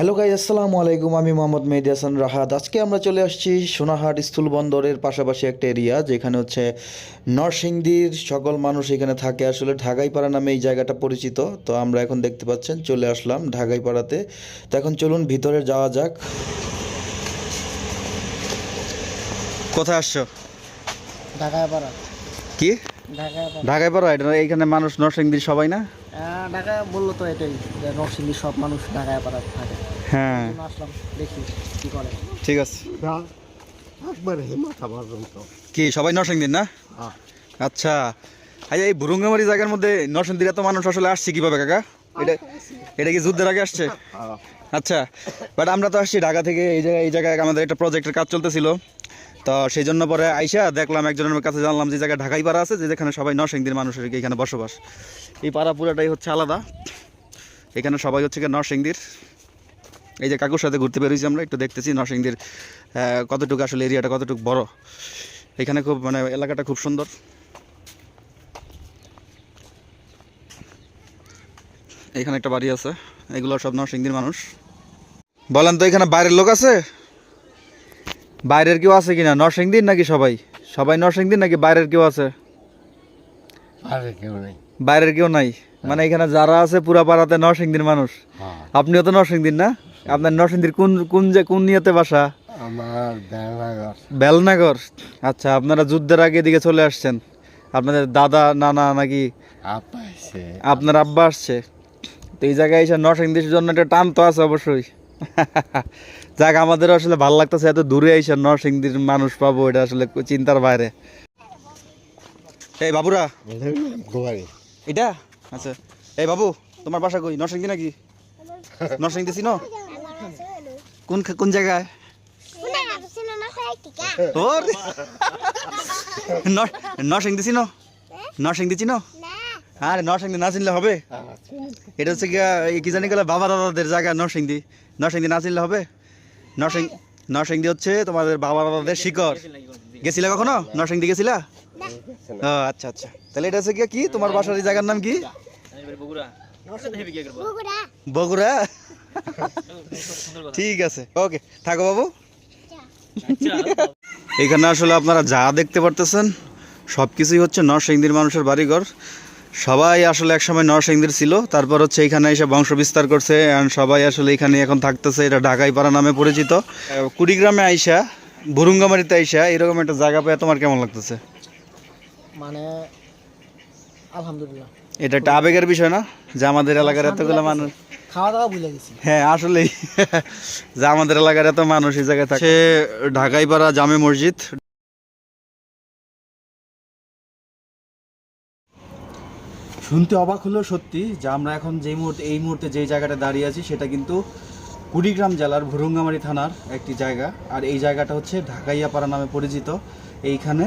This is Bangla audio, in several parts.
হ্যালো গাই আসসালামু আলাইকুম আমি মোহাম্মদ মেহেদি হাসান রাহাত। আজকে আমরা চলে আসছি সোনাহাট স্থূল বন্দরের পাশাপাশি একটা এরিয়া যেখানে হচ্ছে নরসিংদীর সকল মানুষ এখানে থাকে। আসলে ঢাকাইপাড়া নামে এই জায়গাটা পরিচিত তো আমরা এখন দেখতে পাচ্ছেন চলে আসলাম ঢাকাইপাড়াতে। তো এখন চলুন ভিতরে যাওয়া যাক। কোথায় আসছো? ঢাকাইপাড়া। কি? ঢাকায় পাড়া ঢাকায় এটা এইখানে মানুষ নরসিংদীর সবাই না? আহ, ঢাকায় বলল তো এটাই নরসিংদীর সব মানুষ ঢাকায় পাড়া থাকে। হ্যাঁ। আসলাম দেখি কি করে। ঠিক আছে। একবারে মাথা পর্যন্ত। কি সবাই নরসিংদীর না? হ্যাঁ। আচ্ছা আচ্ছা এই বুরুঙ্গামারি জায়গার মধ্যে নরসিংদীর এত মানুষ আসলে আসছে কীভাবে কাকা? এটা এটা কি যুদ্ধের আগে আসছে? আচ্ছা বাট আমরা তো আসছি ঢাকা থেকে এই জায়গায় এই জায়গায় আমাদের একটা প্রজেক্টের কাজ চলতেছিল। তো সেই জন্য পরে আইসা দেখলাম একজনের কাছে জানলাম যে জায়গায় ঢাকাই পাড়া আছে যে যেখানে সবাই নরসিংদীর মানুষের কি এখানে বসবাস। এই পাড়া পুরাটাই হচ্ছে আলাদা। এখানে সবাই হচ্ছে কি নরসিংদীর। এই যে কাকুর সাথে ঘুরতে বেরিয়েছি আমরা একটু দেখতেছি নরসিংদীর কতটুকু আসলে এরিয়াটা কতটুকু বড়। এখানে খুব মানে এলাকাটা খুব সুন্দর। এখানে একটা বাড়ি আছে এগুলো সব নরসিংদীর মানুষ। বলেন তো এখানে বাইরের লোক আছে? বাইরের কেউ আছে কিনা? নরসিংদীর নাকি সবাই? সবাই নরসিংদীর নাকি বাইরের কেউ আছে? কেউ বাইরের কেউ নাই? মানে এখানে যারা আছে পুরা পাড়াতে নরসিংদীর মানুষ। হ্যাঁ। আপনিও তো নরসিংদীর না? আপনার নরসিংদীর কোন কোন যে কোন নিয়তে বাসা? আমার দেওয়াগর বেলনগর? আচ্ছা আপনারা যুদ্ধের আগে এদিকে চলে আসছেন। আপনাদের দাদা নানা নাকি? আপনার আব্বা আসছে। তো এই জায়গায় এসে নরসিংদীর জন্য একটা টান তো আছে অবশ্যই। যাক আমাদের আসলে ভালো লাগতেছে এত দূরে এসে নরসিংদীর মানুষ পাবো এটা আসলে চিন্তার বাইরে। এই বাবুরা। এটা? আচ্ছা। এই বাবু তোমার বাসা কই? নরসিংদী নাকি? নরসিংদী চিনো কোন কোন জায়গায় নরসিংদী চিনো নরসিংদী চিনো আরে নরসিংদী না চিনলে হবে এটা হচ্ছে এই কি জানি গেলে বাবা দাদাদের জায়গা নরসিংদী নরসিংদী না চিনলে হবে নরসিং নরসিংদী হচ্ছে তোমাদের বাবা দাদাদের শিকড় গেছিলা কখনো নরসিংদী গেছিলা ও আচ্ছা আচ্ছা তাহলে এটা হচ্ছে গিয়া কি তোমার বাসার এই জায়গার নাম কি বগুড়া ঠিক আছে ওকে থাকো বাবু। এখানে আসলে আপনারা যা দেখতে পারতেছেন সব কিছুই হচ্ছে নরসিংদীর মানুষের বাড়িঘর। সবাই আসলে একসময় নরসিংদীর ছিল তারপর হচ্ছে এখানে এসে বংশ বিস্তার করছে and সবাই আসলে এখানে এখন থাকতেছে এটা ঢাকাই পাড়া নামে পরিচিত। কুড়িগ্রামে আইসা বুরুঙ্গামারিতে আইসা এরকম একটা জায়গা পেয়ে তোমার কেমন লাগতেছে? মানে আলহামদুলিল্লাহ। এটা একটা আবেগের বিষয় না যে আমাদের এলাকার এতগুলো মানুষ খাওয়া দাওয়া ভুলে গেছি। হ্যাঁ আসলেই। যে আমাদের এলাকার এত মানুষ এই জায়গায় থাকে। ঢাকাই পাড়া জামে মসজিদ। শুনতে অবাক হলেও সত্যি যে আমরা এখন যেই মুহূর্তে এই মুহূর্তে যেই জায়গাটা দাঁড়িয়ে আছি সেটা কিন্তু কুড়িগ্রাম জেলার ভুরুঙ্গামারি থানার একটি জায়গা। আর এই জায়গাটা হচ্ছে ঢাকাইয়াপাড়া নামে পরিচিত। এইখানে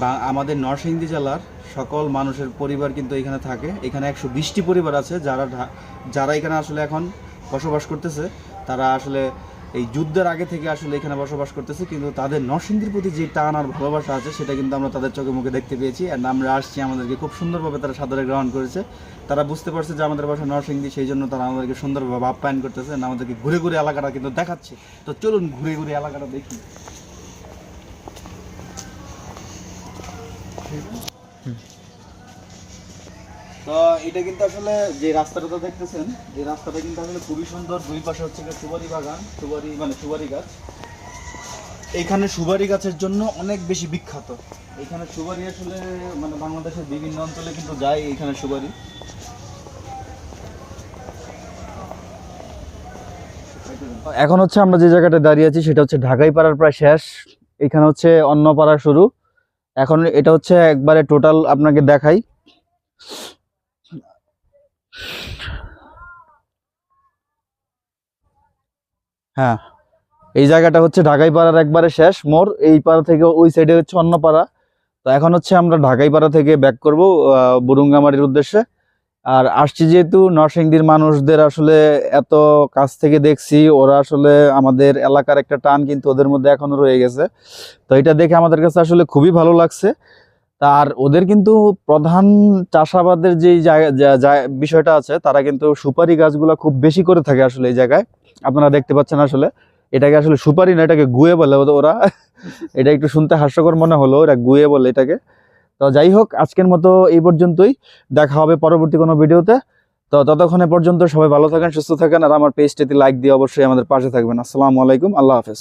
বা আমাদের নরসিংদী জেলার সকল মানুষের পরিবার কিন্তু এখানে থাকে। এখানে একশো বিশটি পরিবার আছে যারা যারা এখানে আসলে এখন বসবাস করতেছে। তারা আসলে এই যুদ্ধের আগে থেকে আসলে এখানে বসবাস করতেছে। কিন্তু তাদের নরসিংদীর প্রতি যে টান আর ভালোবাসা আছে, সেটা কিন্তু আমরা তাদের চোখে মুখে দেখতে পেয়েছি। আর আমরা আসছি আমাদেরকে খুব সুন্দরভাবে তারা সাদরে গ্রহণ করেছে। তারা বুঝতে পারছে যে আমাদের বাসা নরসিংদী, সেই জন্য তারা আমাদেরকে সুন্দরভাবে আপ্যায়ন করতেছে। আমাদেরকে ঘুরে ঘুরে এলাকাটা কিন্তু দেখাচ্ছে। তো চলুন ঘুরে ঘুরে এলাকাটা দেখি। তো এটা কিন্তু আসলে যে রাস্তাটা তো দেখতেছেন এই রাস্তাটা কিন্তু আসলে খুবই সুন্দর। দুই পাশে হচ্ছে সুপারি বাগান, সুপারি মানে সুপারি গাছ। এইখানে সুপারি গাছের জন্য অনেক বেশি বিখ্যাত। এখানে সুপারি আসলে মানে বাংলাদেশের বিভিন্ন অঞ্চলে কিন্তু যায় এখানে সুপারি। এখন হচ্ছে আমরা যে জায়গাটা দাঁড়িয়ে আছি, সেটা হচ্ছে ঢাকাই পাড়ার প্রায় শেষ। এখানে হচ্ছে অন্য পাড়া শুরু। এখন এটা হচ্ছে একবারে টোটাল আপনাকে দেখাই। হ্যাঁ এই জায়গাটা হচ্ছে ঢাকাই পাড়ার একবারে শেষ মোর এই পাড়া থেকে ওই সাইডে হচ্ছে অন্য পাড়া তো এখন হচ্ছে আমরা ঢাকাই পাড়া থেকে ব্যাক করব বুরুঙ্গামারির উদ্দেশ্যে। আর আসছি যেহেতু নরসিংদীর মানুষদের আসলে এত কাছ থেকে দেখছি, ওরা আসলে আমাদের এলাকার একটা টান কিন্তু ওদের মধ্যে এখনও রয়ে গেছে। তো এটা দেখে আমাদের কাছে আসলে খুবই ভালো লাগছে। তার ওদের কিন্তু প্রধান চাষাবাদের যে বিষয়টা আছে, তারা কিন্তু সুপারি গাছগুলা খুব বেশি করে থাকে আসলে এই জায়গায়। আপনারা দেখতে পাচ্ছেন আসলে, এটাকে আসলে সুপারি না, এটাকে গুয়ে বলে ওরা- ওরা এটা একটু শুনতে হাস্যকর মনে হলো এটা গুয়ে বলে এটাকে। তো যাই হোক, আজকের মতো এই পর্যন্তই। দেখা হবে পরবর্তী কোনো ভিডিওতে। তো ততক্ষণে পর্যন্ত সবাই ভালো থাকেন, সুস্থ থাকেন, আর আমার পেজটিতে লাইক দিয়ে অবশ্যই আমাদের পাশে থাকবেন। আসসালামু আলাইকুম, আল্লাহ হাফেজ।